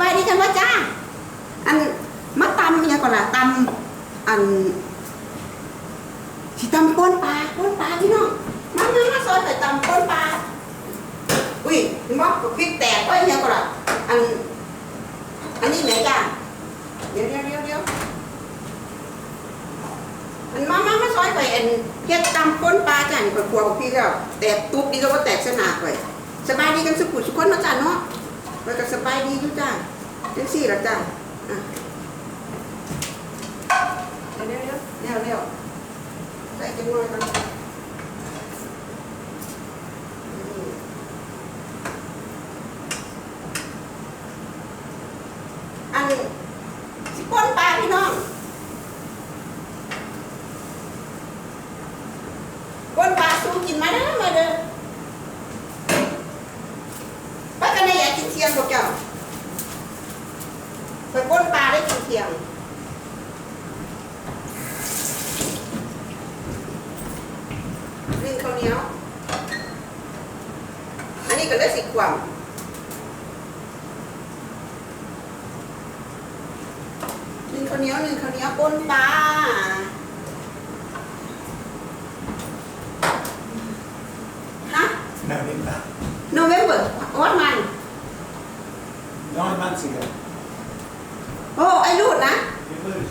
บายดีกันว่าจ้า อันมาตำเนี่ยก่อนละตำอันสิตำก้นปลาก้นปลาพี่น้องมามามาซอยไปตำก้นปลาอุ้ยมอกพริกแตกไว้เนี่ยก่อนละอัน อันนี้ไหนจ้าเดี๋ยวเดี๋ยวเดี๋ยวเดี๋ยวอันมามามาซอยไปอันเฮ็ดตำก้นปลาจ้านี่ก็กลัวบอกพี่แล้วแตกตุ๊บดีก็ว่าแตกสนากไปสบายดีกันสุขุสุขคนเนาะจ้าเนาะ ไปก็สบายดีอยู่จ้าจังสี่ละจ้าอะเร็วเร็วเร็วเร็วใส่จังเลยกันอันสิป้นปลาพี่น้องป้นปลาสู้กินมาเด้อมาเด้อป้ากันได้อยากกินเทียงพวกเจ้าไปป้นปียง นึ่งข้าวเหนียว อันนี้ก็ได้สิกวามนึ่งข้าวเหนียวนึ่งข้าวเหนียวปนปลาฮะ November. โนเวมเบอร์วัดมัน Nine months ago. โอ้ ไอ้รูดนะ It was.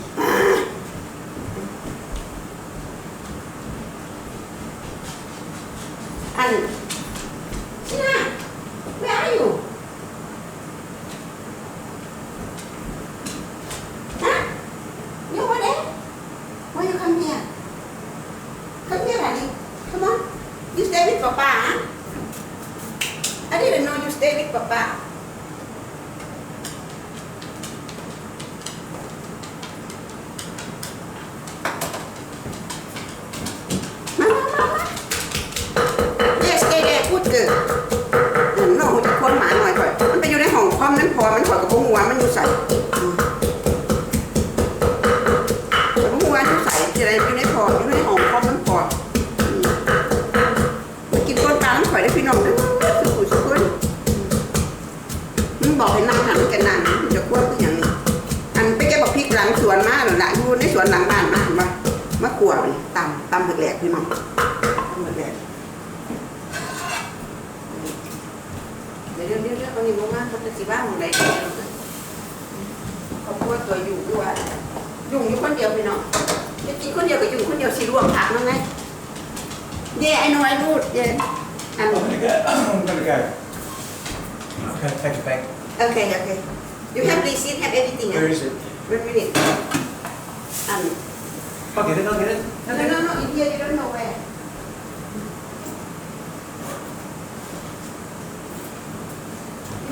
อันชิน่า where are you ฮะ you over there why you come here come here Rani come on you stay with papa huh? I didn't know you stay with papa มามามามา Yes stay there good girl อืมน้องจะคนหมาหน่อยก่อนมันไปอยู่ในห้องความนั้นพอมันถอดกับ หัยู่ใส่อืมกับหัวอยู่ใส่ที่ไรอยู่ในพออยู่ในห้องความมันพอมากินก้นปลาน้ำข่อยได้พี่น้องด้อสุขุสุขุนมึงบอกให้นั่งหันกันนั่งจะกลัวคืออย่างนี้อันไปแกบอกพริกหลังสวนมาหรือหลังอยู่ในสวนหลังบ้านมาเห็นปะมะกรูดตำตำแหลกๆพี่น้องตำแหลกเดี๋ยวเดี๋ยวเดี๋ยวเอานี่ลงมาเขาจะสิบ้าหมองไหนกันเลย เขาพูดตัวอยู่ด้วยยุ่งอยู่คนเดียวพี่น้องจะกินคนเดียวก็ยุ่งคนเดียวสิรวมผักนั่นไงเย่ไอ้น้อยรูดเย่อัน I'm gonna go. I'm gonna go. Okay, take it back. โอเคโอเค you have receipt have everything Where อะ is it? one minute อัน I'll get it. I'll get it. no no no in here you don't know where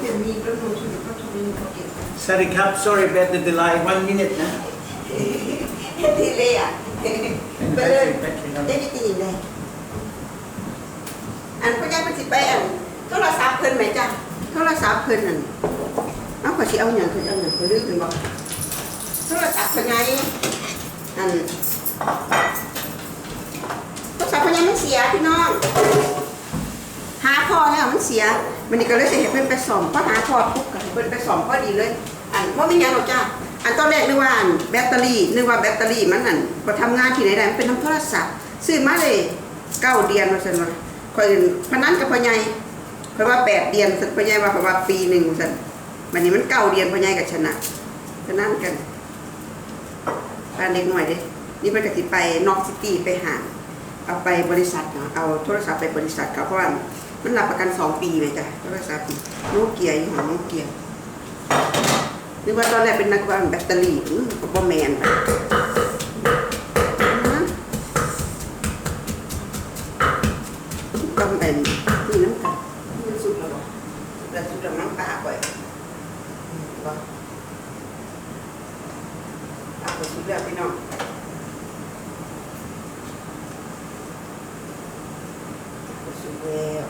you don't know so you got to really forget Sorry, Cup. Sorry about the delay. One minute now. ดีเลยอะ And ไป the เลย battery, battery ได้ on. ไม่ตีเลยอันพ่อใหญ่เป็นสิไปอันโทรศัพท์เพิ่นไหมจ้ะโทรศัพท์เพิ่นนั่นเอาขอสิเอาอย่างเพิ่นเอาอย่างเพิ่นลืมเพิ่นบอกโทรศัพท์พ่อใหญ่อันโทรศัพท์พ่อใหญ่มันเสียพี่น้องหาพ่อแล้วมันเสียมันนี่ก็เลยจะเห็นเพิ่นไปซ่อมพอหาพ่อปุ๊บก็ให้เพิ่นไปซ่อมพอดีเลย อันว่าไม่ยังหรอกจ้าอันตอนแรกนึกว่าแบตเตอรี่นึกว่าแบตเตอรี่มันอันพอทำงานที่ไหนได้มันเป็นน้ำโทรศัพท์ซื้อมาเลยเก้าเดือนมาซั่นว่าคอยพนันกับพ่อใหญ่เพราะว่าแปดเดือนพ่อใหญ่ว่าเพราะว่าปีหนึ่งซั่นวันนี้มันเก้าเดือนพ่อใหญ่กับชนะชนะกันปานเด็กหน่อยเด้นี่เป็นกติไปนอกซิตี้ไปหาเอาไปบริษัทเนาะเอาโทรศัพท์ไปบริษัทเขาเพราะว่า มันรับประกันสองปีเลยจ้ะโทรศัพท์โนเกียยี่ห้อโนเกียนึกว่าตอนแรกเป็นนักวางแบตเตอรี่อืมก็บ่แมนไปนะต้องเป็นนี่น้ำตาลนี่มันสุดแล้วบ่แต่สุดแล้วน้ำตาก่อยอืมบ่ตาก็สุดแล้วพี่น้อง สุดแล้ว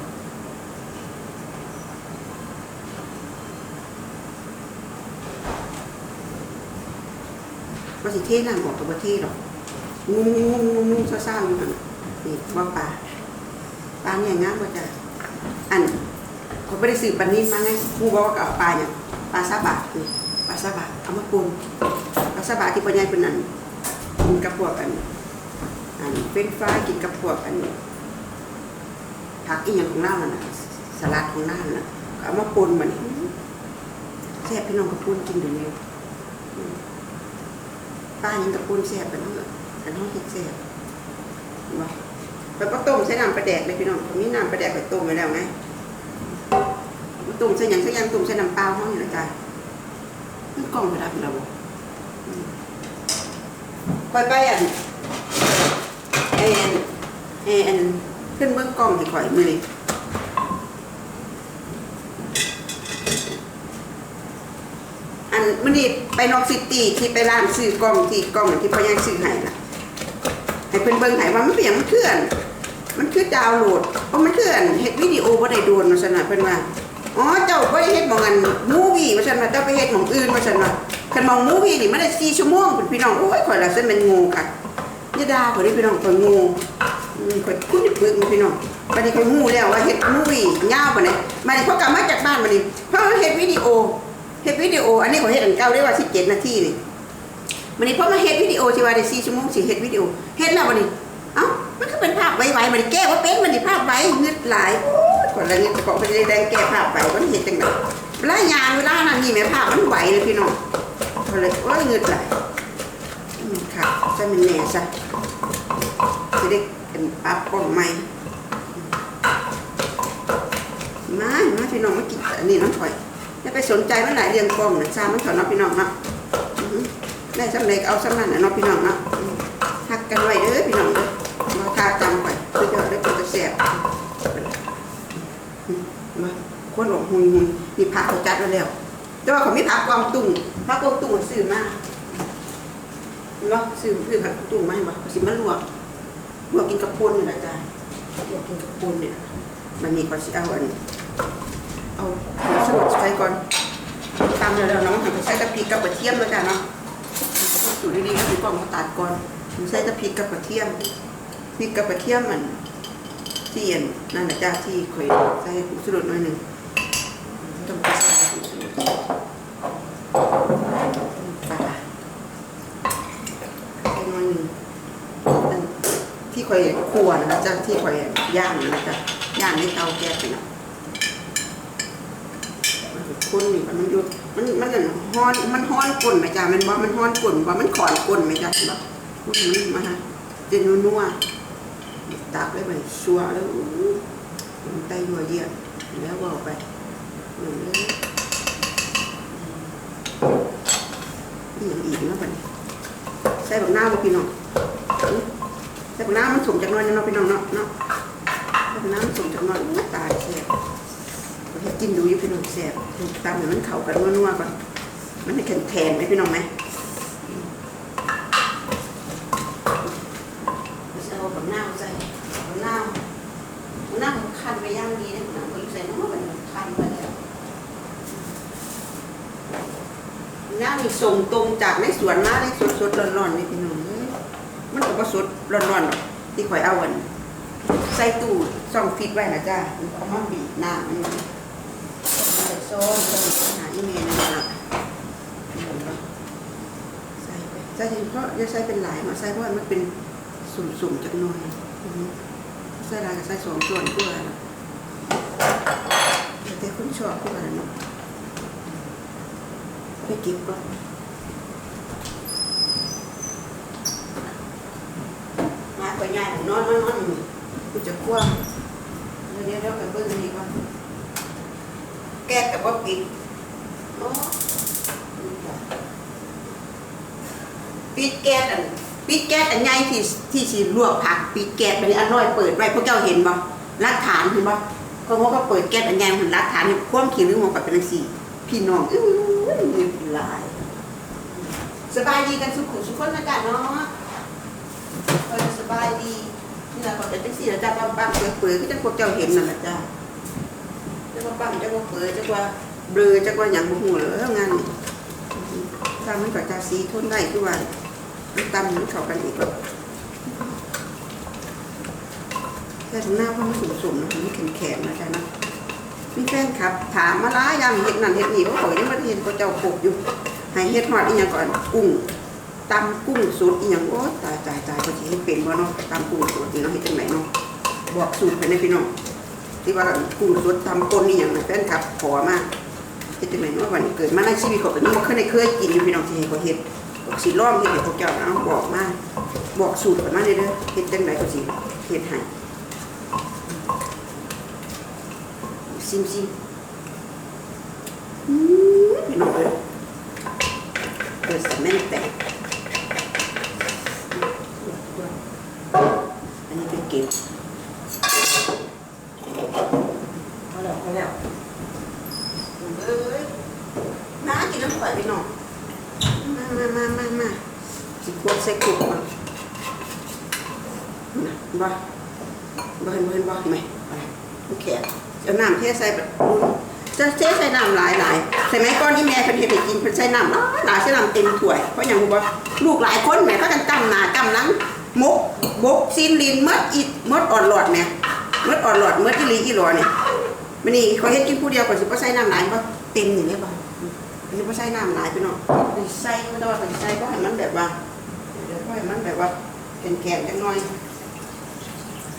ว่าสิเทศน้ำออกตัวเทหรอกงุ้มงุ้มงุ้มงุ้มเศร้าๆอยู่นั่นนี่ว่าปลาปลาเนี่ยงามกว่าจ้ะอันเขาไม่ได้สืบปลานิ่มาไงกูบอกว่าก็เอาปลาเนี่ยปลาซาบะคือปลาซาบะเอามาปรุงปลาซาบะที่ปัญญาเป็นนั่นกินกับพวกอันอันเป็นฟ้ากินกับพวกอันผักอีหยังของเราน่ะนะสลัดของเราน่ะเอามาปนมันแซ่บพี่น้องกับปุนกินดูเนี่ยอืม ป้ายังกับปุนแซ่บไปเนาะแต่น้องคิดแซ่บว่าไปก็ต้มใช้น้ำปลาแดกเลยพี่น้องตรงนี้น้ำปลาแดกไปต้มไว้แล้วไงตุ่มใส่ยังใส่ยังตุ่มใส่น้ำเปล่าห้องอยู่นะจ๊ะมันกล่องไปรับเราไปไปอันเอ็นเอ็นขึ้นเบื้องกล่องที่ข่อยมือ มื่อนี้ไปนอกซิตี้ที่ไปร้านซื้อกล่องที่กล่องที่พ่อยังซื้อให้น่ะให้เพิ่นเบิ่งให้ว่ามันเป็นหยังมันเคลื่อน มันคือดาวน์โหลดเพราะมันคืออันเฮ็ดวิดีโอบ่ได้โดนมาซั่นน่ะเพิ่นว่าอ๋อเจ้าบ่ได้เฮ็ดหมองอันมูวี่ว่าซั่นว่าเจ้าไปเฮ็ดหมองอื่นว่าซั่นว่าคันหมองมูวี่นี่มันได้4ชั่วโมงพุ่นพี่น้องโอ้ยข่อยละซั่นเป็นงูค่ะอย่าด่าข่อยนี่พี่น้องข่อยงูอืมข่อยคุณนี่ปึกพี่น้องบัดนี้ข่อยงูแล้วว่าเฮ็ดมูวี่ยาวปานใดบัดนี้พอกลับมาจากบ้านบัดนี้เพราะว่าเฮ็ดวิดีโอ เฮ็ดวิดีโอ อันนี้ขอยเฮ็ดอันเก่าได้ว่า17นาทีนี่บัดนี้พอมาเฮ็ดวิดีโอที่ว่าได้4ชั่วโมงสิเฮ็ดวิดีโอเฮ็ดแล้วบัดนี้เอ้ามันก็เป็นภาพไวๆมันแก้ว่าเป็นมันนี่ภาพไวเงึดหลายโอ้ยคนละเงึดก็ไปได้แดงแก้ภาพไปมันเห็นจังไงเวลายางเวลานั้นนี่แม่ภาพมันไหวเลยพี่น้องก็เลยโอ้ยเงึดหลายอืมค่ะจะมันแน่ซะจะได้เป็นปั๊บกล้องใหม่มามาพี่น้องมากินอันนี้น้องถอย อย่าไปสนใจมันหลายเรื่องกองนะซามันถอยเนาะพี่น้องเนาะได้สำเร็จเอาสำนันน่ะเนาะพี่น้องเนาะหักกันไว้เด้อพี่น้องเด้อมาทาจำไปคือจะได้เป็นกระแสบมาคนหลงหุยหุยมีผักเขาจัดไว้แล้วแต่ว่าเขาไม่ผักกวางตุ้งผักกวางตุ้งซื้อมาเนาะซื้อซื้อผักกวางตุ้งมาให้บ่เขาสิมาลวกลวกกินกับปนนี่แหละจ้ะลวกกินกับปนเนี่ยมันมีกว่าสิเอาอัน เอาสมุนไพรก่อนตามแล้วเนาะหันไปใส่กะพริกกับกระเทียมแล้วจ้ะเนาะสูตรดีๆก็คือกล่องมาตัดก่อนใส่กะพริกกับกระเทียมพริกกับกระเทียมมันที่เย็นนั่นแหละจ้าที่เคยใส่ผงชูรสหน่อยหนึ่งต้องใส่ผงชูรสปลาใส่หน่อยหนึ่งที่เคยคั่วนะจ้าที่เคยย่างนะจ้าย่างในเตาแก๊สนะ มันนี่มันอยู่มันมันนั่นฮ้อนมันฮ้อนก้นไหมจ้ามันว่มันฮ้อนก้นว่มันขอนก้นไหมจ้าแบบมันมาฮะเจนนัวๆตักได้ไปชัวร์แล้วอู้ไตหัวเยี่ยแล้วบอกไปหนึ่งเลยนี่ยังอีกนะบัดนี้ใส่บักหน้ามาพี่น้องใส่บักหน้ามันสมจากน้อยเนาะพี่น้องเนาะเนาะใส่บักหน้ามันสมจากน้อยตายเฮ็ด กินดูอยู่พี่น้องแซ่บตามให้มันเข้ากันนัวๆก่อนมันให้แข็งๆไหมพี่น้องไหมเอาแบบหน้าใส่เอาหน้าเอาหน้ามันคันไปย่างดีนะหนังก็ใส่น้ำมันคันไปแล้วหน้ามีส่งตรงจากในสวนมาในสดสดๆร้อนๆนี่พี่น้องเอ้ยมันก็บ่สดร้อนๆหรอกที่ข่อยเอาอันใส่ตู้ซ่องฟิตไว้นะจ้าเอามาบีบน้ำมันใส่โซ่ใส่หาอีเมลนั่นแหละใส่ไปใส่เฉพาะอย่าใส่เป็นหลายมาใส่เพราะมันเป็นสุ่มๆจักหน่อยใส่ลายกับใส่สองส่วนเพื่ออะไรแต่คุณชอบเพื่ออะไรเนาะไปกินก่อนมาไปง่ายของนอนมานอนอนกูจะกว้างเดี๋ยวเดี๋ยวเดี๋ยวไปเบิ้งอันนี้ก่อน แก้กับว่าปิดโอ้ปิดแก้อันปิดแก๊สอันใหญ่ที่ที่สิลวกผักปิดแก๊สไปนี่อันน้อยเปิดไว้พวกเจ้าเห็นบ่รักฐานเห็นบ่เพราะว่าก็เปิดแก๊สอันใหญ่มันรักฐานนี่ความขี้ลืมของกับเป็นจังซี่พี่น้องอื้อนึกหลาย สบายดีกันสุขุสุขคนนะจ๊ะเนาะเออสบายดีนี่ล่ะก็เป็นจังซี่ล่ะจ้ะบ้างๆเปื่อยๆก็จังพวกเจ้าเห็นนั่นล่ะจ้ะ จังว่าบ้างจังว่าเปื่อยจังว่าเบลอจังว่าหยังบ่ฮู้เลยเอ้างานนี่ถ้ามันก็จะสีทนได้คือว่ามันตำมันเข้ากันอีกแล้วแต่หน้าเพราะมันสุ่มๆนะมันแข็งๆนะจ๊ะนะมีแฟนครับ ถามมาล้ายางเฮ็ดนั่นเฮ็ดนี่ว่าข่อยยังบ่ได้เห็นเขาเจ้าปลูกอยู่ให้เฮ็ดฮอดอีหยังก่อนกุ้งตำกุ้งสดอีหยังโอ้ตายตายตายเขาสิเฮ็ดเป็นบ่าเนาะตำกุ้งสดนี่เนาเฮ็ดจังไดเนาะบอกสูตรไปในพี่น้อง ที่ว่ากุ้งสดตำป่นอีหยังน่ะแฟนครับขอมากเฮ็ดจังไดเนาะวันเกิดมาในชีวิตของตัวนี้บ่เคยได้เคยกินอยู่พี่น้องที่เขาเฮ็ดบอกสิลองเฮ็ดให้พวกเจ้าเอาบอกมาบอกสูตรกันมาเด้อเด้อเฮ็ดจังไดก็สิเฮ็ดให้ซิมซิมพี่น้องเอ้ย Precisamente. อันนี้เป็นเก็บ พอแล้วพอแล้วเอ้ยน้ากินน้ำข่อยพี่น้องมามามามามาสิขวดใส่ขวดก่อนนะบ่บ่เห็นบ่เห็นบ่เห็นไหมอะไรมันแข็งเอาน้ำเทใส่แบบจะเทใส่น้ำหลายหลายใส่ไหมก้อนที่แม่เพิ่นเฮ็ดให้กินเพิ่นใส่น้ำหลายหลายใส่น้ำเต็มถ้วย เพราะอย่างว่าลูกหลายคนแม่ก็กันกำหน้ากำหลังมกบกซีนลินมดอิดมดอ่อนหลอดแม่มดอ่อนหลอดมดอีหลีอีหลอนี่ มันนี่เขาเฮ็ดกินผู้เดียวก็สิบ่ใส่น้ำหลายบ่เต็มนี่เลยบ่มันสิบ่ใส่น้ำหลายพี่น้องใส่ไม่ต้องว่าใส่ก็ให้มันแบบว่าเดี๋ยวก็ให้มันแบบว่าแข็งๆจังหน่อย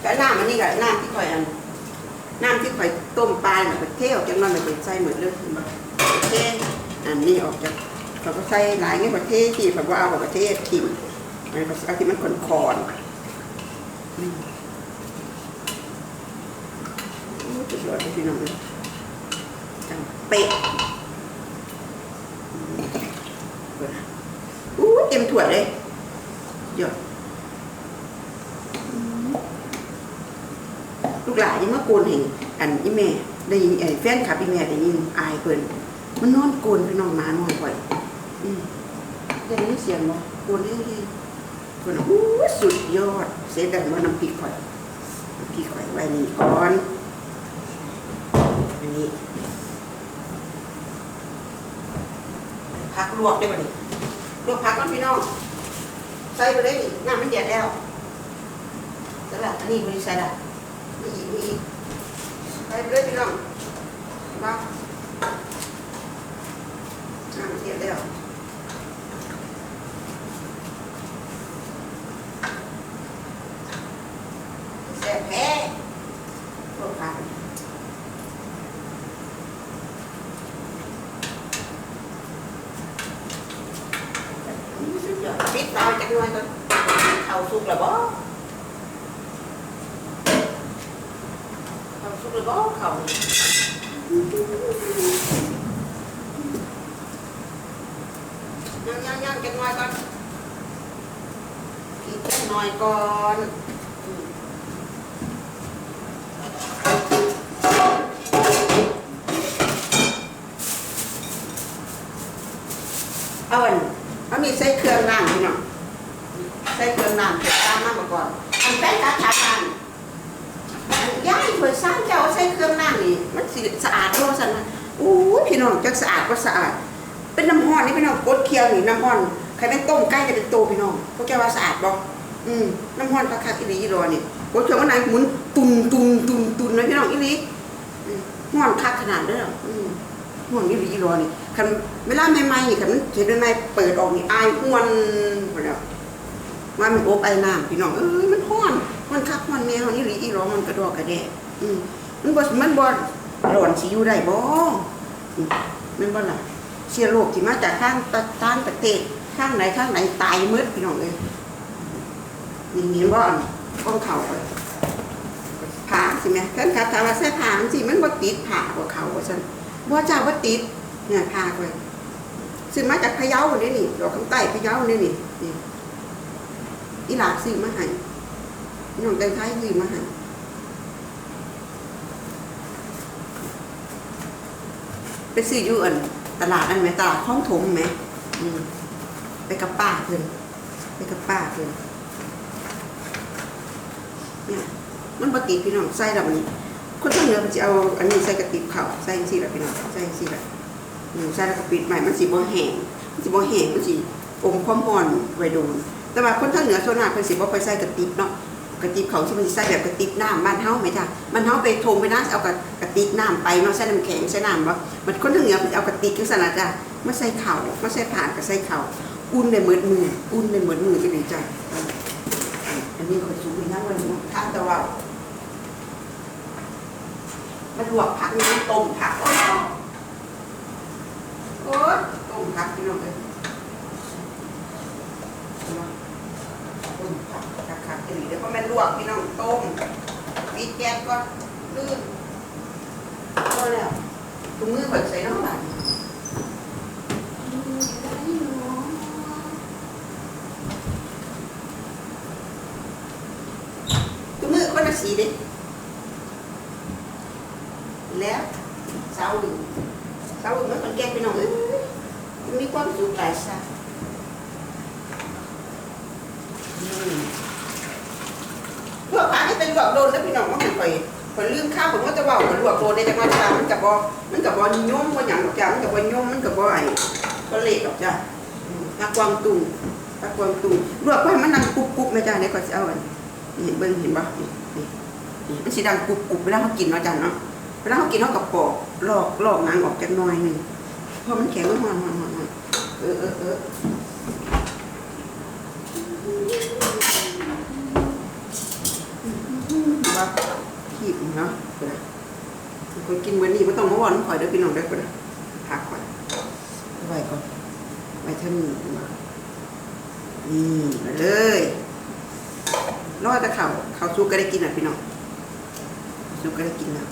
ก็น้ำอันนี้ก็น้ำที่ข่อยอันน้ำที่ข่อยต้มปลาเนี่ยไปเทออกจากนั้นไปใส่หมดเลยเห็นบ่เทอันนี้ออกจากเขาก็ใส่หลายเงี้ยประเทศที่แบบว่าเอาประเทศถิ่มันนี้เอาที่มันขอนคอน จุดยอดเลยพี่น้องจังเป๊ะอืมอู้เต็มถ้วเลยยอดลูกหลานยังมาโกนเห็นอันอีแม่ได้ยินไอ้แฟนคลับอีแม่ได้ยินอายเพิ่นมันนอนโกนพี่น้องมาน้อยข่อยอืมได้ยินเสียงบ่โกนเฮ้ยๆเพิ่นน่ะอู้สุดยอด เสียดังว่าน้ำพริกข่อยพริกข่อยไว้นี่ก่อน อันนี้พักลวกได้ไหมนี่ลวกพักก่อนพี่น้องใส่ไปเลยน้ำมันเดือดแล้วใส่ละอันนี้ได้ใส่ละมีอีกมีอีกใส่ไปเลยพี่น้องบ้าน้ำเดือดแล้วแซ่บแพ้พวกผักสุดยอดปิดเตาจักหน่อยก่อนเข้า สุกแล้วบ่เขาสุกเลยบ่เขายังยังยังจังหน่อย ก่อนอันเอาอันเอามีใส่เครื่องอันแป้งกาทาทานย่ายเผยสร้างเจ้าใช้เครื่องน้ำนี่มันสสะอาดโลสันนะโอ้พี่น้องจักสะอาดก็สะอาด เป็นน้ำห้อนนี่พี่น้องกดเคี่ยวนี่น้ำห้อนใครเป็นต้มไก่จะเป็นโตพี่น้องพวกแกว่าสะอาดบ่อืมน้ำห้อนคักอีหลีอีรอนี่กดเคี่ยวมันไหนหมุนตุนตุนตุนตุนนะพี่น้องอีลีห้อนคักขนาดเด้ออืมห้อนอีลีอีรอนี่คันเวลาใหม่ๆนี่คันมันเห็นใหม่เปิดออกนี่อายห้วนหมดแล้ว ว่ามันอบไอ้น้ำพี่น้องเอ้ยมันห้อนมันคักมันแมวนี่หลีอีร้องมันกระดอกกระแดะอืมมันบ่มันบ่ร้อนสิอยู่ได้บ่อืมแมันบ่ล่ะเชื้อโรคที่มาจากทางตะทางประเทศข้างไหนข้างไหนตายหมดพี่น้องเอ้ยนี่เห็นบ่อันของเขาไปผ่าสิแม่เพิ่นครับถามว่าใส่ผ่ามันสิมันบ่ติดผ่าบ่เขาว่าซั่นบ่จ้าบ่ติดเนี่ยผ่าไว้ซึ่งมาจากพะเยาเนี่ยนี่ดอกข้างใต้พะเยาเนี่ยนี่นี่ อีหลาซื้อมาให้น้องแตงไทยซื้อมาให้ไปซื้ออยู่อันตลาดอันไหมตลาดคลองถมไหมอืมไปกับป้าเพิ่อนไปกับป้าเพิ่อนเนี่ยมันปกติพี่น้องใส่แล้วมันคนทั้งเหนือมันจะเอาอันนี้ใส่กระติบเข้าใส่สิละพี่น้องใส่สิละอืมใส่แล้วก็ปิดใหม่มันสิบ่แห้งมันสิบ่แห้งมันสิอมความร้อนไว้โดน แต่ว่าคนทางเหนือส่วนมากเพิ่นสิบ่ค่อยใส่กระติบเนาะกระติบเขาที่มันสิใส่แบบกระติบน้ำบ้านเฮาไหมจ้ะบ้านเฮาไปทงไปนะเอากระกระติบน้ำไปเนาะใส่น้ำแข็งใส่น้ำบ่มันคนทางเหนือมันเอากระติกจังซั่นล่ะจ้ะมาใส่ข้าวมาใส่ผ่านก็ใส่ข้าวอุ่นได้หมดมืออุ่นได้หมดมือไปเลยจ้ะอันนี้คนสูงนะวันนี้ทานต่ว่ามันลวกผักนี่ต้มผักโอ้ยโอ้ยต้มผักพี่น้องเอ้ยต้มผัก เดี๋ยวพอแม่นลวกพี่น้องต้มปิดแก๊สก็ลื่นพอแล้วถุงมือเปิดใส่น้ำบาดถุงมือคนละสีด็แล้วสาวหนึ่งสาวหนึ่งมันคนแก่พี่น้องเอ้ยมีความสุขหลายสักล วกผักให้เป็นลวกโดนแล้วพี่น้องว่ามันไปพอลืมข้าวผมก็จะเว่าเหมือนลวกโดนในจังหวัดชามันกับบอมันกับบอย่อมบ่หยังดอกจ้ามันกับบอย่อมมันกับบอไอ้ก็เละดอกจ้าตะกวางตุงตะกวางตุงลวกไปมันดังกรุบกรุบๆแม่จ้าเนี่ยก็สิเอาอันนี่เบิ่งเห็นบ่นี่นี่นี่มันสิดังกรุบกรุบเวลาเขากินเนาะจ้าเนาะเวลาเขากินเขากับปอกลอกลอกหนังออกจากหน่อยหนึ่งเพราะมันแข็งมันหอนหอนหอนเออเออเออ ว่าขีบเนาะเปิดคนกินมื้อนี้ไม่ต้องมาหวานข่อยเด้อพี่น้องเด้อเปิดผักข่อยไว้ก่อนไว้เท่านี้นี่มาเลยรอดแต่ข้าวข้าวซุกก็ได้กินอะพี่น้องซุกก็ได้กินแล้ว